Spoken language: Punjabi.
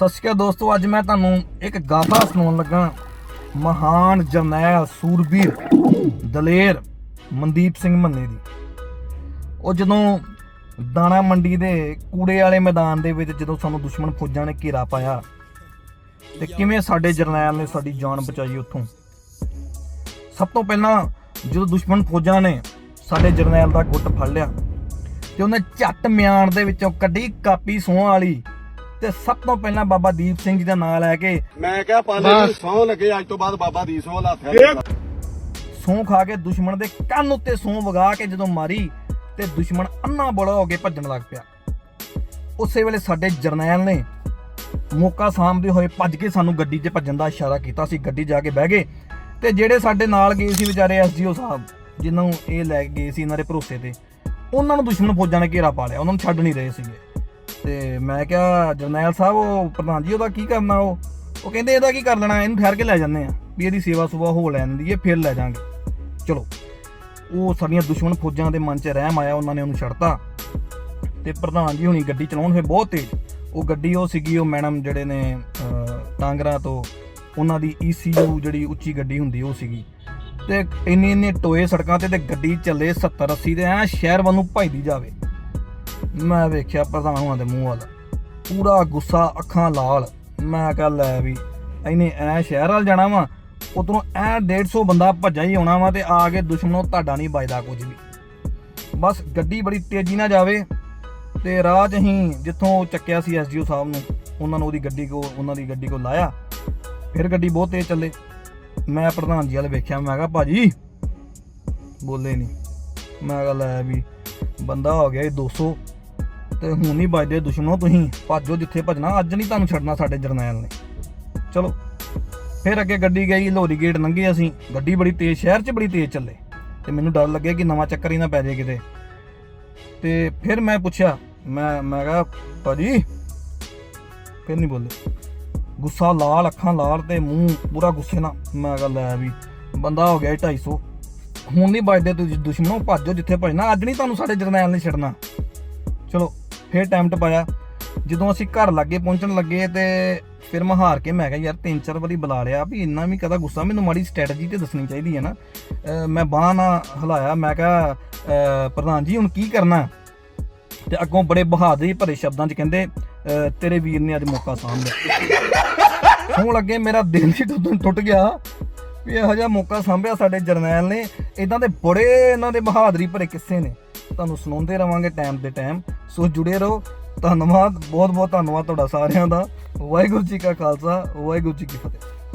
ਸਤਿ ਸ਼੍ਰੀ ਅਕਾਲ ਦੋਸਤੋ, ਅੱਜ ਮੈਂ ਤੁਹਾਨੂੰ ਇੱਕ ਗਾਥਾ ਸੁਣਾਉਣ ਲੱਗਾ। ਮਹਾਨ ਜਰਨੈਲ ਸੂਰਬੀਰ ਦਲੇਰ ਮਨਦੀਪ ਸਿੰਘ ਮੰਨੇ ਦੀ। ਉਹ ਜਦੋਂ ਦਾਣਾ ਮੰਡੀ ਦੇ ਕੂੜੇ ਵਾਲੇ ਮੈਦਾਨ ਦੇ ਵਿੱਚ ਜਦੋਂ ਸਾਨੂੰ ਦੁਸ਼ਮਣ ਫੌਜਾਂ ਨੇ ਘੇਰਾ ਪਾਇਆ, ਤੇ ਕਿਵੇਂ ਸਾਡੇ ਜਰਨੈਲ ਨੇ ਸਾਡੀ ਜਾਨ ਬਚਾਈ ਉੱਥੋਂ? ਸਭ ਤੋਂ ਪਹਿਲਾਂ ਜਦੋਂ ਦੁਸ਼ਮਣ ਫੌਜਾਂ ਨੇ ਸਾਡੇ ਜਰਨੈਲ ਦਾ ਗੁੱਟ ਫੜ ਲਿਆ, ਤੇ ਉਹਨੇ ਝੱਟ ਮਿਆਨ ਦੇ ਵਿੱਚੋਂ ਕੱਢੀ ਕਾਪੀ ਸੋਹਾਂ ਵਾਲੀ ਤੇ ਸਭ ਤੋਂ ਪਹਿਲਾਂ ਬਾਬਾ ਦੀਪ ਸਿੰਘ ਜੀ ਦਾ ਨਾਮ ਲੈ ਕੇ ਮੈਂ ਕਿਹਾ ਪਾਲੇ ਨੂੰ ਸੌ ਲੱਗੇ ਅੱਜ ਤੋਂ ਬਾਅਦ ਬਾਬਾ ਦੀਪ ਸਿੰਘ ਵਾਲਾ ਹੱਥ ਸੌਂ ਖਾ ਕੇ ਦੁਸ਼ਮਣ ਦੇ ਕੰਨ ਉੱਤੇ ਸੌਂ ਵਗਾ ਕੇ ਜਦੋਂ ਮਾਰੀ ਤੇ ਦੁਸ਼ਮਣ ਅੰਨਾ ਬੋਲਾ ਹੋ ਕੇ ਭੱਜਣ ਲੱਗ ਪਿਆ। ਉਸੇ ਵੇਲੇ ਸਾਡੇ ਜਰਨੈਲ ਨੇ ਮੌਕਾ ਸਾਂਭਦੇ ਹੋਏ ਭੱਜ ਕੇ ਸਾਨੂੰ ਗੱਡੀ 'ਚ ਭੱਜਣ ਦਾ ਇਸ਼ਾਰਾ ਕੀਤਾ ਸੀ। ਗੱਡੀ ਜਾ ਕੇ ਬਹਿ ਗਏ ਤੇ ਜਿਹੜੇ ਸਾਡੇ ਨਾਲ ਗਏ ਸੀ ਵਿਚਾਰੇ ਐਸਜੀਓ ਸਾਹਿਬ ਜਿਨ੍ਹਾਂ ਨੂੰ ਇਹ ਲੈ ਕੇ ਗਏ ਸੀ ਇਹਨਾਂ ਦੇ ਭਰੋਸੇ ਤੇ ਉਹਨਾਂ ਨੂੰ ਦੁਸ਼ਮਣ ਫੌਜਾਂ ਨੇ ਘੇਰਾ ਪਾ ਲਿਆ। ਉਹਨਾਂ ਨੂੰ ਛੱਡ ਨਹੀਂ ਰਹੇ ਸੀਗੇ। ਤੇ ਮੈਂ ਕਿਹਾ ਜਰਨੈਲ ਸਾਹਿਬ ਉਹ ਪ੍ਰਧਾਨ ਜੀ ਉਹਦਾ ਕੀ ਕਰਨਾ ਉਹ? ਉਹ ਕਹਿੰਦੇ ਇਹਦਾ ਕੀ ਕਰ ਲੈਣਾ ਇਹਨੂੰ ਠਹਿਰ ਕੇ ਲੈ ਜਾਂਦੇ ਆ। ਵੀ ਇਹਦੀ ਸੇਵਾ ਸੁਭਾ ਹੋ ਲੈਣ ਦੀ ਫਿਰ ਲੈ ਜਾਾਂਗੇ। ਚਲੋ ਉਹ ਸਾਡੀਆਂ ਦੁਸ਼ਮਣ ਫੌਜਾਂ ਦੇ ਮਨ 'ਚ ਰਹਿਮ ਆਇਆ ਉਹਨਾਂ ਨੇ ਉਹਨੂੰ ਛੱਡਤਾ। ਤੇ ਪ੍ਰਧਾਨ ਜੀ ਹੁਣੀ ਗੱਡੀ ਚਲਾਉਣ ਫੇ ਬਹੁਤ ਤੇਜ਼। ਉਹ ਗੱਡੀ ਉਹ ਸੀਗੀ ਉਹ ਮੈਡਮ ਜਿਹੜੇ ਨੇ ਅਹ, ਟਾਂਗਰਾ ਤੋਂ ਉਹਨਾਂ ਦੀ ECU ਜਿਹੜੀ ਉੱਚੀ ਗੱਡੀ ਹੁੰਦੀ ਉਹ ਸੀਗੀ। ਤੇ ਇੰਨੇ ਇੰਨੇ ਟੋਏ ਸੜਕਾਂ ਤੇ ਤੇ ਗੱਡੀ ਚੱਲੇ 70 80 ਦੇ ਐ ਸ਼ਹਿਰ ਵੱਲ ਨੂੰ ਭਜਦੀ ਜਾਵੇ। ਮੈਂ ਵੇਖਿਆ ਪ੍ਰਧਾਨ ਹੋਣਾ ਦੇ ਮੂੰਹ ਵੱਲ। ਪੂਰਾ ਗੁੱਸਾ, ਅੱਖਾਂ ਲਾਲ। ਮੈਂ ਕਿਹਾ, ਲੈ ਵੀ, ਇਹਨੇ ਐ ਸ਼ਹਿਰ ਵੱਲ ਜਾਣਾ ਵਾ, ਉਧਰੋਂ ਐ 150 ਬੰਦਾ ਭੱਜਾ ਹੀ ਆਉਣਾ ਵਾ ਤੇ ਆ ਕੇ ਦੁਸ਼ਮਣੋਂ ਤੁਹਾਡਾ ਨਹੀਂ ਬਚਦਾ ਕੁਝ ਵੀ। ਬਸ ਗੱਡੀ ਬੜੀ ਤੇਜ਼ੀ ਨਾਲ ਜਾਵੇ ਤੇ ਰਾਹ 'ਚ ਅਸੀਂ ਜਿੱਥੋਂ ਚੱਕਿਆ ਸੀ ਐਸਜੀਓ ਸਾਹਿਬ ਨੂੰ, ਉਹਨਾਂ ਨੂੰ ਉਹਦੀ ਗੱਡੀ ਕੋ ਉਹਨਾਂ ਦੀ ਗੱਡੀ ਕੋ ਲਾਇਆ। ਫਿਰ ਗੱਡੀ ਬਹੁਤ ਤੇਜ਼ ਚੱਲੇ। ਮੈਂ ਪ੍ਰਧਾਨ ਜੀ ਵਾਲੇ ਵੇਖਿਆ, ਮੈਂ ਕਿਹਾ, ਭਾਜੀ, ਬੋਲੇ ਨਹੀਂ ਮੈਂ ਕਿਹਾ, ਲੈ ਵੀ, ਬੰਦਾ ਹੋ ਗਿਆ ਇਹ 200 ਤੇ ਹੁਣ ਨਹੀਂ ਵੱਜਦੇ ਦੁਸ਼ਮਣੋ ਤੁਸੀਂ, ਭੱਜੋ ਜਿੱਥੇ ਭੱਜਣਾ, ਅੱਜ ਨਹੀਂ ਤੁਹਾਨੂੰ ਛੱਡਣਾ ਸਾਡੇ ਜਰਨੈਲ ਨੇ। ਚਲੋ, ਫਿਰ ਅੱਗੇ ਗੱਡੀ ਗਈ ਲੋਰੀ ਗੇਟ ਲੰਘੇ ਅਸੀਂ, ਗੱਡੀ ਬੜੀ ਤੇਜ਼, ਸ਼ਹਿਰ 'ਚ ਬੜੀ ਤੇਜ਼ ਚੱਲੇ। ਤੇ ਮੈਨੂੰ ਡਰ ਲੱਗਿਆ ਕਿ ਨਵਾਂ ਚੱਕਰ ਹੀ ਨਾ ਪੈ ਜਾਏ ਕਿਤੇ। ਤੇ ਫਿਰ ਮੈਂ ਪੁੱਛਿਆ, ਮੈਂ ਮੈਂ ਕਿਹਾ, ਭਾਜੀ, ਫਿਰ ਨਹੀਂ ਬੋਲੇ। ਗੁੱਸਾ ਲਾਲ, ਅੱਖਾਂ ਲਾਲ ਤੇ ਮੂੰਹ ਪੂਰਾ ਗੁੱਸੇ ਨਾਲ, ਮੈਂ ਕਿਹਾ, ਲੈ ਵੀ, ਬੰਦਾ ਹੋ ਗਿਆ 250 ਹੁਣ ਨਹੀਂ ਬਚਦੇ ਤੁਸੀਂ ਦੁਸ਼ਮਣੋਂ, ਭੱਜੋ ਜਿੱਥੇ ਭੱਜਣਾ, ਅੱਜ ਨਹੀਂ ਤੁਹਾਨੂੰ ਸਾਡੇ ਜਰਨੈਲ ਨੇ ਛੱਡਣਾ। ਚਲੋ ਫਿਰ ਟਾਈਮ ਪਾਇਆ ਜਦੋਂ ਅਸੀਂ ਘਰ ਲੱਗੇ ਪਹੁੰਚਣ ਲੱਗੇ ਤੇ ਫਿਰ ਮੈਂ ਹਾਰ ਕੇ ਮੈਂ ਕਿਹਾ, ਯਾਰ, ਤਿੰਨ ਚਾਰ ਵਾਰੀ ਬੁਲਾ ਲਿਆ ਵੀ ਇੰਨਾ ਵੀ ਕਦਾ ਗੁੱਸਾ, ਮੈਨੂੰ ਮਾੜੀ ਸਟ੍ਰੈਟਜੀ ਤੇ ਦੱਸਣੀ ਚਾਹੀਦੀ ਹੈ ਨਾ। ਮੈਂ ਬਾਂਹ ਨਾ ਹਿਲਾਇਆ, ਮੈਂ ਕਿਹਾ ਪ੍ਰਧਾਨ ਜੀ, ਹੁਣ ਕੀ ਕਰਨਾ? ਤੇ ਅੱਗੋਂ ਬੜੇ ਬਹਾਦਰੀ ਭਰੇ ਸ਼ਬਦਾਂ 'ਚ ਕਹਿੰਦੇ ਤੇਰੇ ਵੀਰ ਨੇ ਅੱਜ ਮੌਕਾ ਸਾਂਭ ਲਿਆ। ਹੁਣ ਲੱਗੇ, ਮੇਰਾ ਦਿਲ ਹੀ ਟੁੱਟ ਟੁੱਟ ਗਿਆ ਵੀ ਇਹੋ ਜਿਹਾ ਮੌਕਾ ਸਾਂਭਿਆ ਸਾਡੇ ਜਰਨੈਲ ਨੇ। ਇਦਾਂ ਦੇ ਬੜੇ ਇਹਨਾਂ ਦੇ ਬਹਾਦਰੀ ਭਰੇ ਕਿੱਸੇ ਨੇ। ਤੁਹਾਨੂੰ ਸੁਣਾਉਂਦੇ ਰਵਾਂਗੇ ਟਾਈਮ ਦੇ ਟਾਈਮ ਸੋ ਜੁੜੇ ਰਹੋ। ਧੰਨਵਾਦ। ਬਹੁਤ ਬਹੁਤ ਧੰਨਵਾਦ ਤੁਹਾਡਾ ਸਾਰਿਆਂ ਦਾ। ਵਾਹਿਗੁਰੂ ਜੀ ਕਾ ਖਾਲਸਾ। ਵਾਹਿਗੁਰੂ ਜੀ ਕੀ ਫਤਿਹ।